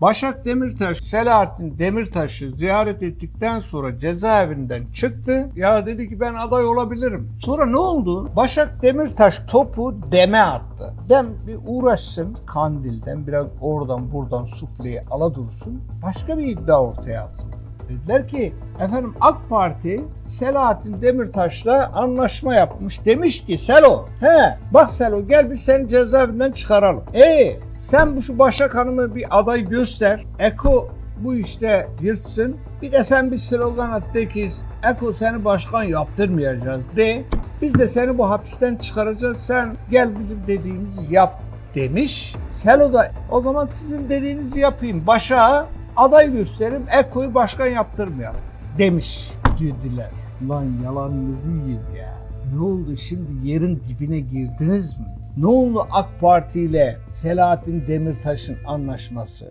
Başak Demirtaş, Selahattin Demirtaş'ı ziyaret ettikten sonra cezaevinden çıktı. Ya dedi ki ben aday olabilirim. Sonra ne oldu? Başak Demirtaş topu Dem'e attı. Dem bir uğraşsın Kandil'den biraz oradan buradan sufleyi ala dursun. Başka bir iddia ortaya attı. Dediler ki efendim AK Parti Selahattin Demirtaş'la anlaşma yapmış. Demiş ki Selo he bak Selo gel biz seni cezaevinden çıkaralım. E sen bu şu Başak Hanım'ı bir aday göster. Eko bu işte yırtsın. Bir de sen bir slogan at de ki Eko seni başkan yaptırmayacağız de. Biz de seni bu hapisten çıkaracağız. Sen gel bizim dediğimizi yap demiş. Selo da o zaman sizin dediğinizi yapayım. Başak'a aday gösterim, Eko'yu başkan yaptırmayalım demiş dediler. Lan yalanınızı yiyeyim ya. Ne oldu şimdi yerin dibine girdiniz mi? Ne AK Parti ile Selahattin Demirtaş'ın anlaşması?